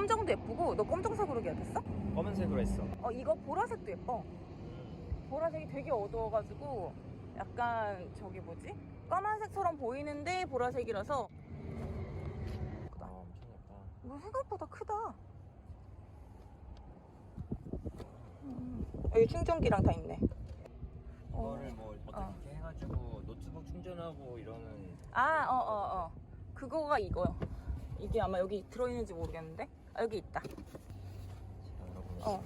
검정도 예쁘고 너 검정색으로 계약했어? 검은색으로 했어. 어 이거 보라색도 예뻐. 보라색이 되게 어두워가지고 약간 저기 뭐지? 까만색처럼 보이는데 보라색이라서 아 엄청 예쁘다. 이거 생각보다 크다. 음, 여기 충전기랑 다 있네. 이거를 뭐 어떻게 어. 해가지고 노트북 충전하고 이러는. 아, 어, 어, 어. 그거가 이거요. 이게 아마 여기 들어있는지 모르겠는데. 아, 여기 있다. 어.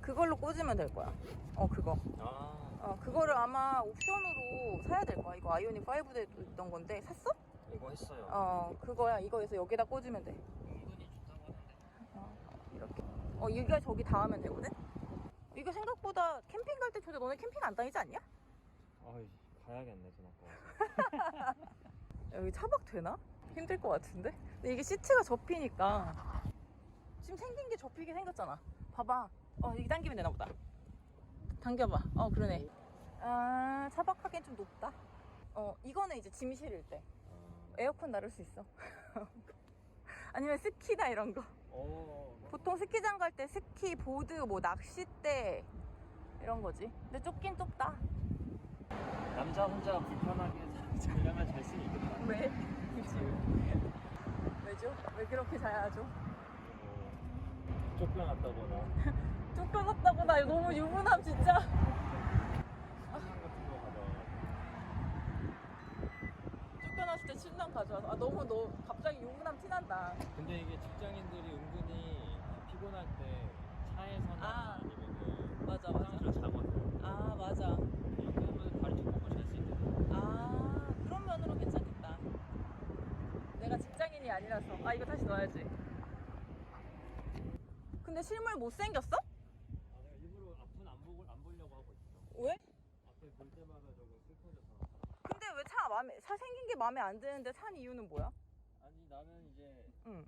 그걸로 꽂으면 될 거야. 어, 그거. 아. 어, 그거를 아마 옵션으로 사야 될 거야. 이거 아이오닉 5에 있던 건데. 샀어? 이거 했어요. 어, 그거야. 이거에서 여기다 꽂으면 돼. 은근히 좋다고 하는데. 어, 이렇게. 어, 저기 닿으면 되거든? 이거 생각보다 캠핑 갈때 좋은데 너네 캠핑 안 다니지 않냐? 아이 가야겠네 좀 아까워서. 여기 차박 되나? 힘들 것 같은데? 근데 이게 시트가 접히니까 지금 생긴 게 접히게 생겼잖아. 봐봐. 어, 이게 당기면 되나 보다. 당겨봐. 어, 그러네. 아, 차박하기엔 좀 높다. 어, 이거는 이제 짐 실을 때. 아. 에어컨 나를 수 있어. 아니면 스키나 이런 거. 어. 보통 스키장 갈 때 스키, 보드, 뭐 낚싯대 이런 거지. 근데 좁긴 좁다. 남자 혼자 불편하게 자려면 잘 수는 있겠다. 왜? 굳이 왜죠? 왜 그렇게 자야죠? 뭐 쫓겨났다거나 쫓겨났다고 나 너무 유부남 진짜. 사냥 같은 거 가져. 쫓겨났을 때 침낭 가져와서 아 너무 너 갑자기 유부남 티난다. 근데 이게 직장인들이 은근히 피곤할 때 차에서나 아. 아. 니면은 맞아, 맞아. 화장실로 자거든. 아 맞아. 이렇게 하면 다리 쭉 뻗고 잘수 있거든. 아 그런 면으로 괜찮겠다. 내가 직장인이 아니라서 아 이거 다시 넣어야지. 근데 실물 못 생겼어? 아 내가 일부러 앞은 안 보고 안 보려고 하고 있어. 왜? 앞에 볼 때마다 저거 슬퍼져서. 근데 왜 차 마음에 차 생긴 게 마음에 안 드는데 산 이유는 뭐야? 아니 나는 이제 응.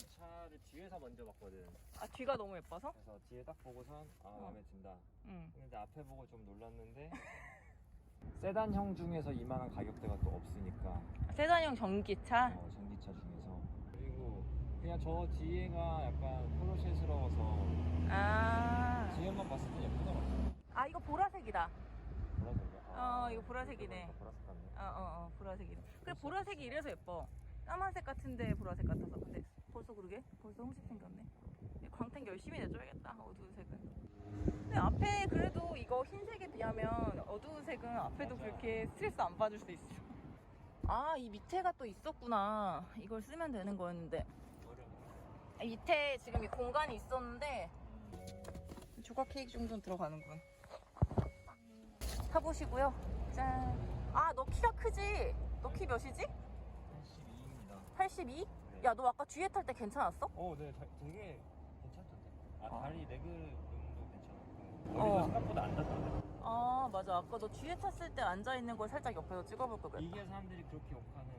이 차를 뒤에서 먼저 봤거든. 아 뒤가 너무 예뻐서? 그래서 뒤에 딱 보고선 아 어. 마음에 든다. 응. 근데 앞에 보고 좀 놀랐는데 세단형 중에서 이만한 가격대가 또 없으니까 세단형 전기차. 어, 전기차 중에서 그리고 그냥 저 뒤에가 약간 포르쉐스러워서 아. 뒤에만 봤을 때 예쁘더라고 아 이거 보라색이다. 보라색이야 어, 이거 보라색이네. 이거 보라색 같네 어 어어 어, 보라색이다. 그래 보라색이 이래서 예뻐. 까만색 같은데 보라색 같아서. 근데 벌써 그러게? 벌써 홍색 생겼네. 이 광택 열심히 내줘야겠다. 어두운 색은. 근데 앞에 그래도 이거 흰색에 비하면 어두운 색은 앞에도 맞아. 그렇게 스트레스 안 받을 수 있어. 아 이 밑에가 또 있었구나. 이걸 쓰면 되는 거였는데. 아, 밑에 지금 이 공간이 있었는데 조각 케이크 정도는 들어가는군. 타보시고요. 짠. 아, 너 키가 크지? 너 키 몇이지? 82입니다 82? 야, 너 아까 뒤에 탈 때 괜찮았어? 어네 되게 괜찮던데 아 어. 다리 레그룸도 괜찮았고 어. 머리도 생각보다 안 닿던데 아, 맞아. 아까 너 뒤에 탔을 때 앉아있는 걸 살짝 옆에서 찍어볼 걸 그랬다. 이게 사람들이 그렇게 욕하는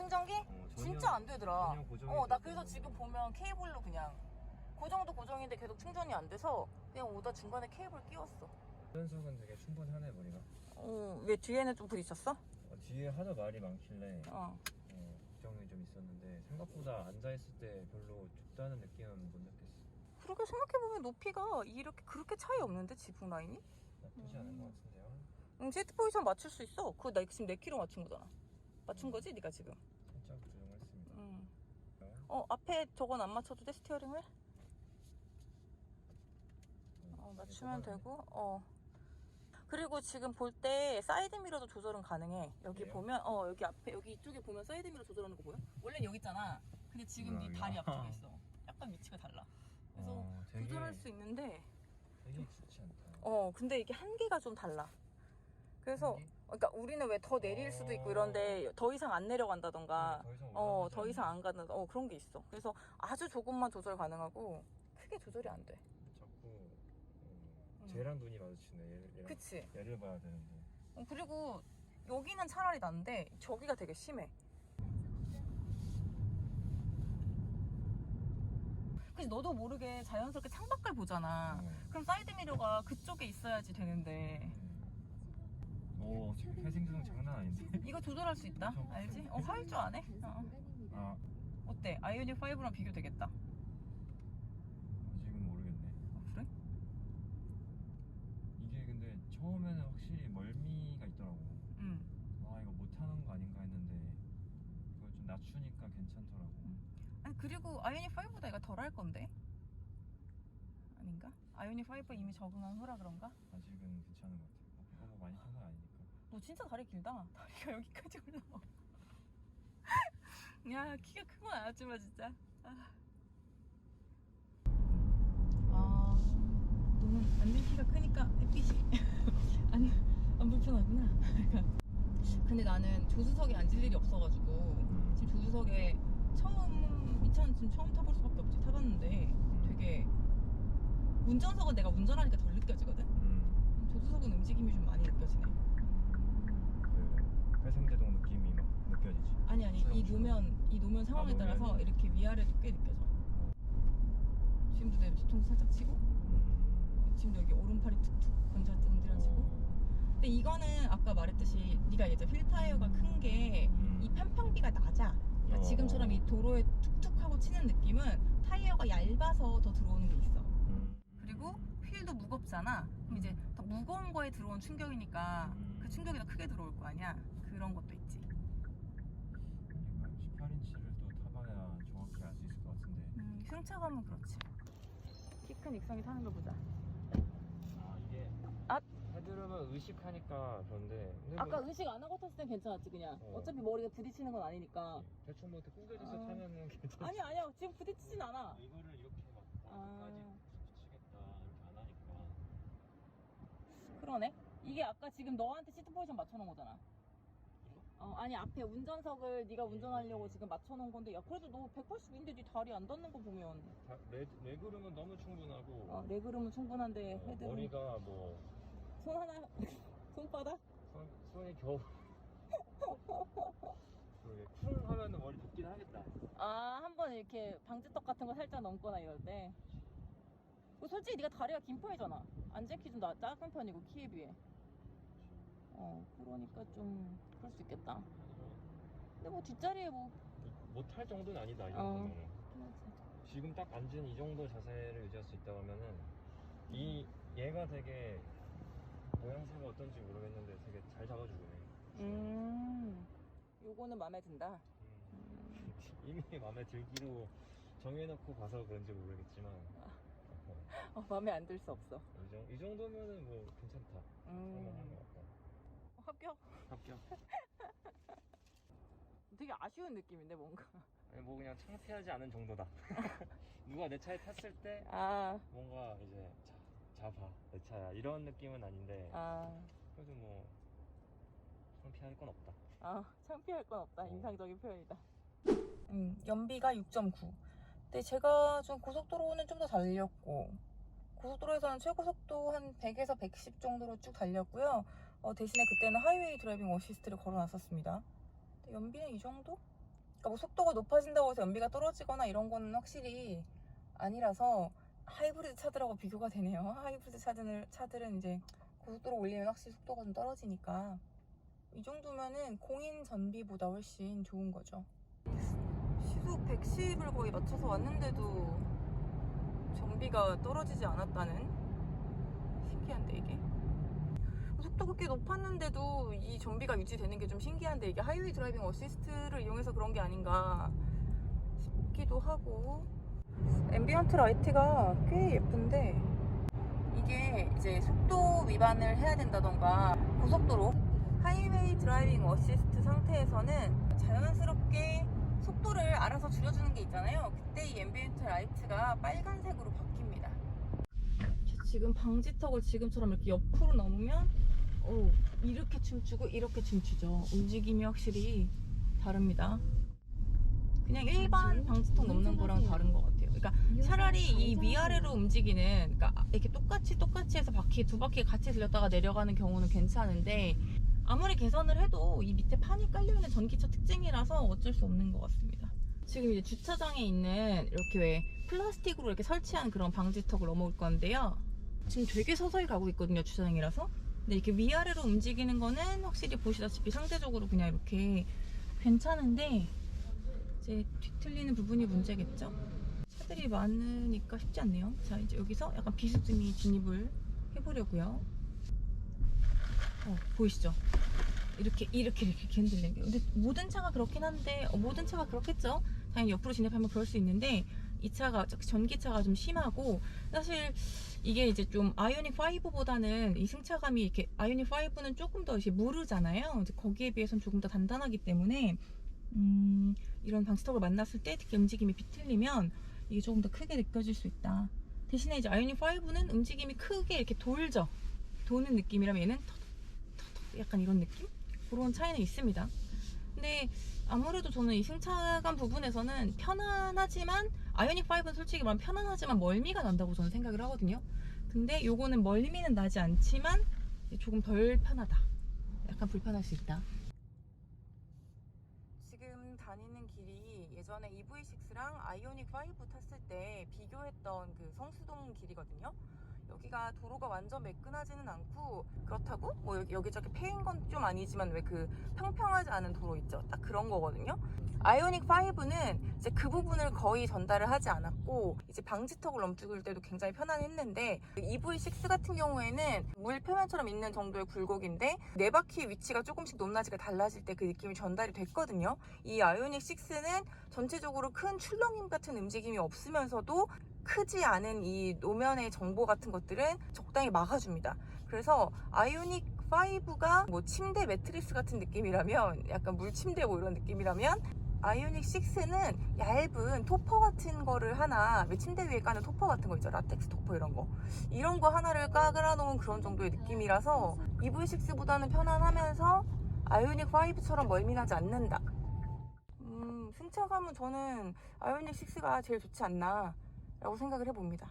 충전기? 어, 전혀- 진짜 안 되더라. 전혀 고정이 어, 나 그래서 지금 보면 케이블로 그냥 고정도 고정인데 계속 충전이 안 돼서 그냥 오다 중간에 케이블 끼웠어. 연속은 되게 충분하네 머리가 어, 왜 뒤에는 좀 부딪혔어? 어, 뒤에 하도 말이 많길래 어. 어, 걱정이 좀 있었는데 생각보다 앉아있을 때 별로 춥다는 느낌은 못 느꼈어 그렇게 생각해보면 높이가 이렇게 그렇게 차이 없는데 지붕 라인이? 나쁘지 않은 것 같은데요 응, 시트 포지션 맞출 수 있어. 그거 나 지금 내 키로 맞춘 거잖아. 맞춘 거지, 네가 지금? 살짝 조정했습니다 응. 어, 앞에 저건 안 맞춰도 돼, 스티어링을? 어, 맞추면 되고, 어. 그리고 지금 볼 때 사이드 미러도 조절은 가능해. 여기 그래요? 보면, 어, 여기 앞에, 여기 이쪽에 보면 사이드 미러 조절하는 거 보여? 원래는 여기 있잖아. 근데 지금 네 음, 다리. 앞쪽에 있어. 약간 위치가 달라. 그래서 어, 되게, 조절할 수 있는데, 되게 좋지 않다 어, 근데 이게 한계가 좀 달라. 그래서, 한계? 그러니까 우리는 왜 더 내릴 수도 있고 이런데 더 이상 안 내려간다던가, 더 이상 어, 올라가지 더 이상? 안 가는, 어, 그런 게 있어. 그래서 아주 조금만 조절 가능하고, 크게 조절이 안 돼. 자꾸 어, 음. 쟤랑 눈이 마주치네 얘를, 얘랑 그치? 얘를 봐야 되는데 어, 그리고 여기는 차라리 난데, 저기가 되게 심해. 그치, 너도 모르게 자연스럽게 창밖을 보잖아. 음. 그럼 사이드 미러가 그쪽에 있어야지 되는데. 음. 오 회생조정 장난 아닌데 이거 조절할 수 있다? 알지? 어, 할 줄 아네? 어. 아 어때? 아이오닉 5랑 비교되겠다. 아직은 모르겠네. 어, 그래? 이게 근데 처음에는 확실히 멀미가 있더라고. 응. 아 이거 못하는 거 아닌가 했는데 그걸 좀 낮추니까 괜찮더라고. 아니 그리고 아이오닉 5보다 얘가 덜 할 건데. 아닌가? 아이오닉 5 이미 적응한 후라 그런가? 아직은 괜찮은 것 같아. 어, 이거 뭐 많이 탄건 아니니까. 너 진짜 다리 길다. 다리가 여기까지 올라와. 야 키가 큰 건 알았지만 진짜. 아, 아 너는 완전 키가 크니까 햇빛이 아니 안 불편하구나. 근데 나는 조수석에 앉을 일이 없어가지고 지금 조수석에 처음 이 차는 지금 처음 타볼 수밖에 없지 타봤는데 되게 운전석은 내가 운전하니까 덜 느껴지거든. 음, 조수석은 움직임이 좀 많이 느껴지네. 그 회생제동 느낌이 막 느껴지지. 아니 아니 이. 노면 이 노면 상황에 아, 노면이. 따라서 이렇게 위아래도 꽤 느껴져. 지금도 내 뒤통수 살짝 치고 음. 지금도 여기 오른팔이 툭툭 건져 건드려지고. 어. 근데 이거는 아까 말했듯이 네가 이제 휠 타이어가 큰 게 이 음. 편평비가 낮아. 그러니까 어. 지금처럼 이 도로에 툭툭 하고 치는 느낌은 타이어가 얇아서 더 들어오는 게 있어. 음. 그리고 휠도 무겁잖아. 그럼 이제 더 무거운 거에 들어온 충격이니까 음. 그 충격이 더 크게 들어올 거 아니야. 그런 것도 있지. 그러니까 18인치를 또 타봐야 정확히 알 수 있을 것 같은데. 음, 승차감은 그렇지. 키 큰 익성이 타는 걸 보자. 아 이게 아. 헤드룸은 의식하니까 그런데 근데 뭐 아까 의식 안 하고 탔을 땐 괜찮았지 그냥. 어. 어. 차피 머리가 부딪히는 건 아니니까. 대충 뭐 이렇게 구겨져서 아. 타면은 괜찮아. 아니 아니야 지금 부딪히진 않아. 이거를 이렇게 막 아. 붙이겠다 이렇게 안 하니까. 그러네. 이게 아까 지금 너한테 시트 포지션 맞춰놓은 거잖아. 어 아니 앞에 운전석을 네가 운전하려고 지금 맞춰놓은 건데 야 그래도 너 180인데 네 다리 안 닿는 거 보면. 다, 레, 레그룸은 너무 충분하고. 어, 레그룸은 충분한데 어, 헤드룸 머리가 뭐. 손 하나 손바닥? 손, 손이 겨우. 그러게 쿵 하면은 머리 붓긴 하겠다. 아 한 번 이렇게 방지턱 같은 거 살짝 넘거나 이럴 때. 그 솔직히 네가 다리가 긴 편이잖아. 앉을 키좀 작은 편이고 키에 비해. 어 그러니까 좀 그럴 수 있겠다 근데 뭐 뒷자리에 뭐 못할 정도는 아니다 이 어. 정도는. 지금 딱 앉은 이 정도 자세를 유지할 수 있다고 하면은 이 얘가 되게 모양새가 어떤지 모르겠는데 되게 잘 잡아주네. 음 요거는 마음에 든다 음. 이미 마음에 들기로 정해놓고 봐서 그런지 모르겠지만 어, 어 마음에 안 들 수 없어 이, 정, 이 정도면은 뭐 괜찮다. 음 합격. 되게 아쉬운 느낌인데 뭔가 아니 뭐 그냥 창피하지 않은 정도다. 누가 내 차에 탔을 때 아 뭔가 이제 자, 잡아 내 차야 이런 느낌은 아닌데 아, 그래도 뭐 창피할 건 없다. 아, 창피할 건 없다. 어. 인상적인 표현이다. 음, 연비가 6.9. 근데 제가 좀 고속도로는 좀 더 달렸고, 고속도로에서는 최고 속도 한 100에서 110 정도로 쭉 달렸고요. 어, 대신에 그때는 하이웨이 드라이빙 어시스트를 걸어놨었습니다. 연비는 이 정도? 그러니까 뭐 속도가 높아진다고 해서 연비가 떨어지거나 이런 거는 확실히 아니라서 하이브리드 차들하고 비교가 되네요. 하이브리드 차들은, 차들은 이제 고속도로 올리면 확실히 속도가 좀 떨어지니까 이 정도면은 공인 전비보다 훨씬 좋은 거죠. 시속 110을 거의 맞춰서 왔는데도 전비가 떨어지지 않았다는 신기한데 이게 속도가 꽤 높았는데도 이 전비가 유지되는 게 좀 신기한데 이게 하이웨이 드라이빙 어시스트를 이용해서 그런 게 아닌가 싶기도 하고 앰비언트 라이트가 꽤 예쁜데 이게 이제 속도 위반을 해야 된다던가 고속도로 하이웨이 드라이빙 어시스트 상태에서는 자연스럽게 속도를 알아서 줄여주는 게 있잖아요. 그때 이 앰비언트 라이트가 빨간색으로 바뀝니다. 지금 방지턱을 지금처럼 이렇게 옆으로 넘으면 오, 이렇게 춤추고 이렇게 춤추죠. 움직임이 확실히 다릅니다. 그냥 일반 방지턱 넘는 거랑 다른 것 같아요. 그러니까 차라리 이 위아래로 움직이는 그러니까 이렇게 똑같이 똑같이 해서 바퀴 두 바퀴 같이 들렸다가 내려가는 경우는 괜찮은데 아무리 개선을 해도 이 밑에 판이 깔려 있는 전기차 특징이라서 어쩔 수 없는 것 같습니다. 지금 이제 주차장에 있는 이렇게 왜 플라스틱으로 이렇게 설치한 그런 방지턱을 넘어올 건데요. 지금 되게 서서히 가고 있거든요, 주차장이라서. 근데 이렇게 위아래로 움직이는 거는 확실히 보시다시피 상대적으로 그냥 이렇게 괜찮은데 이제 뒤틀리는 부분이 문제겠죠? 차들이 많으니까 쉽지 않네요. 자, 이제 여기서 약간 비스듬히 진입을 해보려고요. 어, 보이시죠? 이렇게, 이렇게, 이렇게 흔들리는 게. 근데 모든 차가 그렇긴 한데, 어, 모든 차가 그렇겠죠? 당연히 옆으로 진입하면 그럴 수 있는데, 이 차가, 전기차가 좀 심하고, 사실 이게 이제 좀 아이오닉 5보다는 이 승차감이 이렇게, 아이오닉 5는 조금 더 이제 무르잖아요. 이제 거기에 비해서는 조금 더 단단하기 때문에, 음, 이런 방스턱을 만났을 때 특히 움직임이 비틀리면 이게 조금 더 크게 느껴질 수 있다. 대신에 이제 아이오닉 5는 움직임이 크게 이렇게 돌죠. 도는 느낌이라면 얘는 터덕, 터덕 약간 이런 느낌? 그런 차이는 있습니다. 근데 아무래도 저는 이 승차감 부분에서는 편안하지만 아이오닉 5는 솔직히 말하면 편안하지만 멀미가 난다고 저는 생각을 하거든요. 근데 요거는 멀미는 나지 않지만 조금 덜 편하다. 약간 불편할 수 있다. 지금 다니는 길이 예전에 EV6랑 아이오닉 5 탔을 때 비교했던 그 성수동 길이거든요. 여기가 도로가 완전 매끈하지는 않고 그렇다고 뭐 여기 여기저기 패인 건 좀 아니지만 왜 그 평평하지 않은 도로 있죠. 딱 그런 거거든요. 아이오닉 5는 이제 그 부분을 거의 전달을 하지 않았고 이제 방지턱을 넘죽을 때도 굉장히 편안했는데 EV6 같은 경우에는 물 표면처럼 있는 정도의 굴곡인데 네 바퀴 위치가 조금씩 높낮이가 달라질 때 그 느낌이 전달이 됐거든요. 이 아이오닉 6는 전체적으로 큰 출렁임 같은 움직임이 없으면서도 크지 않은 이 노면의 정보 같은 것들은 적당히 막아줍니다. 그래서 아이오닉 5가 뭐 침대 매트리스 같은 느낌이라면 약간 물침대 뭐 이런 느낌이라면 아이오닉 6는 얇은 토퍼 같은 거를 하나 왜 침대 위에 까는 토퍼 같은 거 있죠? 라텍스 토퍼 이런 거. 이런 거 하나를 까그라 놓은 그런 정도의 느낌이라서 EV6보다는 편안하면서 아이오닉 5처럼 멀미나지 않는다. 음, 승차감은 저는 아이오닉 6가 제일 좋지 않나 라고 생각을 해봅니다